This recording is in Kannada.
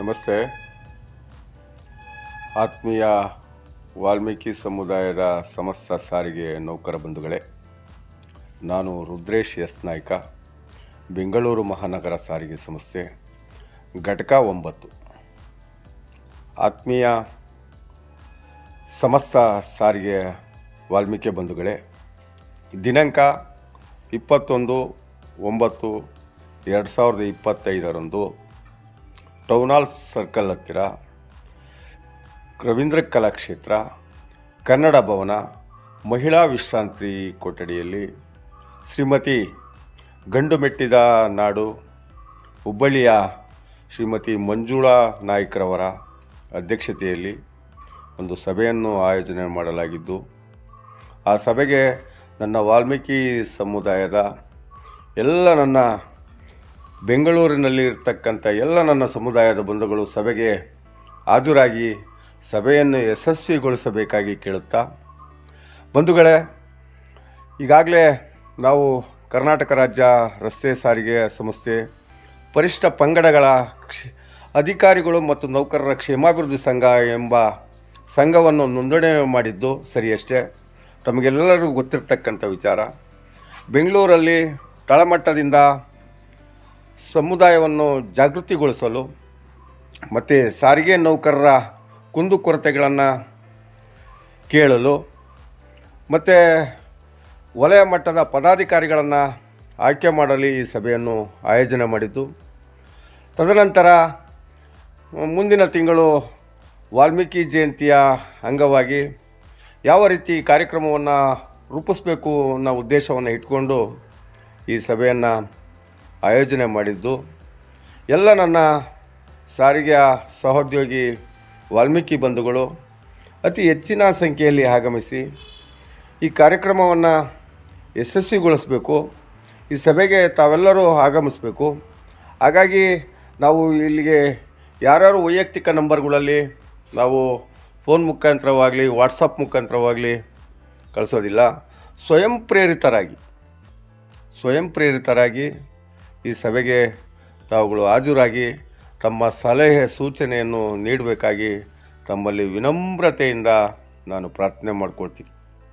ನಮಸ್ತೆ. ಆತ್ಮೀಯ ವಾಲ್ಮೀಕಿ ಸಮುದಾಯದ ಸಮಸ್ತ ಸಾರಿಗೆ ನೌಕರ ಬಂಧುಗಳೇ, ನಾನು ರುದ್ರೇಶ್ ಎಸ್ ನಾಯ್ಕ, ಬೆಂಗಳೂರು ಮಹಾನಗರ ಸಾರಿಗೆ ಸಂಸ್ಥೆ, ಘಟಕ ಒಂಬತ್ತು. ಆತ್ಮೀಯ ಸಮಸ್ತ ಸಾರಿಗೆ ವಾಲ್ಮೀಕಿ ಬಂಧುಗಳೇ, ದಿನಾಂಕ ಇಪ್ಪತ್ತೊಂದು ಒಂಬತ್ತು ಎರಡು ಸಾವಿರದ ಇಪ್ಪತ್ತೈದರಂದು ಟೌನ್ ಸರ್ಕಲ್ ಹತ್ತಿರ, ರವೀಂದ್ರ ಕಲಾಕ್ಷೇತ್ರ, ಕನ್ನಡ ಭವನ, ಮಹಿಳಾ ವಿಶ್ರಾಂತಿ ಕೊಠಡಿಯಲ್ಲಿ ಶ್ರೀಮತಿ ಗಂಡು ಮೆಟ್ಟಿದ ನಾಡು, ಹುಬ್ಬಳ್ಳಿಯ ಶ್ರೀಮತಿ ಮಂಜುಳಾ ನಾಯ್ಕರವರ ಅಧ್ಯಕ್ಷತೆಯಲ್ಲಿ ಒಂದು ಸಭೆಯನ್ನು ಆಯೋಜನೆ ಮಾಡಲಾಗಿದ್ದು, ಆ ಸಭೆಗೆ ನನ್ನ ವಾಲ್ಮೀಕಿ ಸಮುದಾಯದ ಎಲ್ಲ ನನ್ನ ಬೆಂಗಳೂರಿನಲ್ಲಿ ಇರ್ತಕ್ಕಂಥ ಎಲ್ಲ ನನ್ನ ಸಮುದಾಯದ ಬಂಧುಗಳು ಸಭೆಗೆ ಹಾಜರಾಗಿ ಸಭೆಯನ್ನು ಯಶಸ್ವಿಗೊಳಿಸಬೇಕಾಗಿ ಕೇಳುತ್ತಾ. ಬಂಧುಗಳೇ, ಈಗಾಗಲೇ ನಾವು ಕರ್ನಾಟಕ ರಾಜ್ಯ ರಸ್ತೆ ಸಾರಿಗೆ ಸಂಸ್ಥೆ, ಪರಿಷ್ಠ ಪಂಗಡಗಳ ಅಧಿಕಾರಿಗಳು ಮತ್ತು ನೌಕರರ ಕ್ಷೇಮಾಭಿವೃದ್ಧಿ ಸಂಘ ಎಂಬ ಸಂಘವನ್ನು ನೋಂದಣಿ ಮಾಡಿದ್ದು ಸರಿಯಷ್ಟೇ. ತಮಗೆಲ್ಲರಿಗೂ ಗೊತ್ತಿರತಕ್ಕಂಥ ವಿಚಾರ. ಬೆಂಗಳೂರಲ್ಲಿ ತಳಮಟ್ಟದಿಂದ ಸಮುದಾಯವನ್ನು ಜಾಗೃತಿಗೊಳಿಸಲು ಮತ್ತು ಸಾರಿಗೆ ನೌಕರರ ಕುಂದುಕೊರತೆಗಳನ್ನು ಕೇಳಲು ಮತ್ತು ವಲಯ ಮಟ್ಟದ ಪದಾಧಿಕಾರಿಗಳನ್ನು ಆಯ್ಕೆ ಮಾಡಲು ಈ ಸಭೆಯನ್ನು ಆಯೋಜನೆ ಮಾಡಿದ್ದು. ತದನಂತರ ಮುಂದಿನ ತಿಂಗಳು ವಾಲ್ಮೀಕಿ ಜಯಂತಿಯ ಅಂಗವಾಗಿ ಯಾವ ರೀತಿ ಕಾರ್ಯಕ್ರಮವನ್ನು ರೂಪಿಸಬೇಕು ಅನ್ನೋ ಉದ್ದೇಶವನ್ನು ಇಟ್ಕೊಂಡು ಈ ಸಭೆಯನ್ನು ಆಯೋಜನೆ ಮಾಡಿದ್ದು. ಎಲ್ಲ ನನ್ನ ಸಾರಿಗೆಯ ಸಹೋದ್ಯೋಗಿ ವಾಲ್ಮೀಕಿ ಬಂಧುಗಳು ಅತಿ ಹೆಚ್ಚಿನ ಸಂಖ್ಯೆಯಲ್ಲಿ ಆಗಮಿಸಿ ಈ ಕಾರ್ಯಕ್ರಮವನ್ನು ಯಶಸ್ವಿಗೊಳಿಸಬೇಕು. ಈ ಸಭೆಗೆ ತಾವೆಲ್ಲರೂ ಆಗಮಿಸಬೇಕು. ಹಾಗಾಗಿ ನಾವು ಇಲ್ಲಿಗೆ ಯಾರ್ಯಾರು ವೈಯಕ್ತಿಕ ನಂಬರ್ಗಳಲ್ಲಿ ನಾವು ಫೋನ್ ಮುಖಾಂತರವಾಗಲಿ, ವಾಟ್ಸಪ್ ಮುಖಾಂತರವಾಗಲಿ ಕಳಿಸೋದಿಲ್ಲ. ಸ್ವಯಂ ಪ್ರೇರಿತರಾಗಿ ಸ್ವಯಂ ಪ್ರೇರಿತರಾಗಿ ಈ ಸಭೆಗೆ ತಾವುಗಳು ಹಾಜರಾಗಿ ತಮ್ಮ ಸಲಹೆ ಸೂಚನೆಯನ್ನು ನೀಡಬೇಕಾಗಿ ತಮ್ಮಲ್ಲಿ ವಿನಮ್ರತೆಯಿಂದ ನಾನು ಪ್ರಾರ್ಥನೆ ಮಾಡ್ಕೊಳ್ತೀನಿ.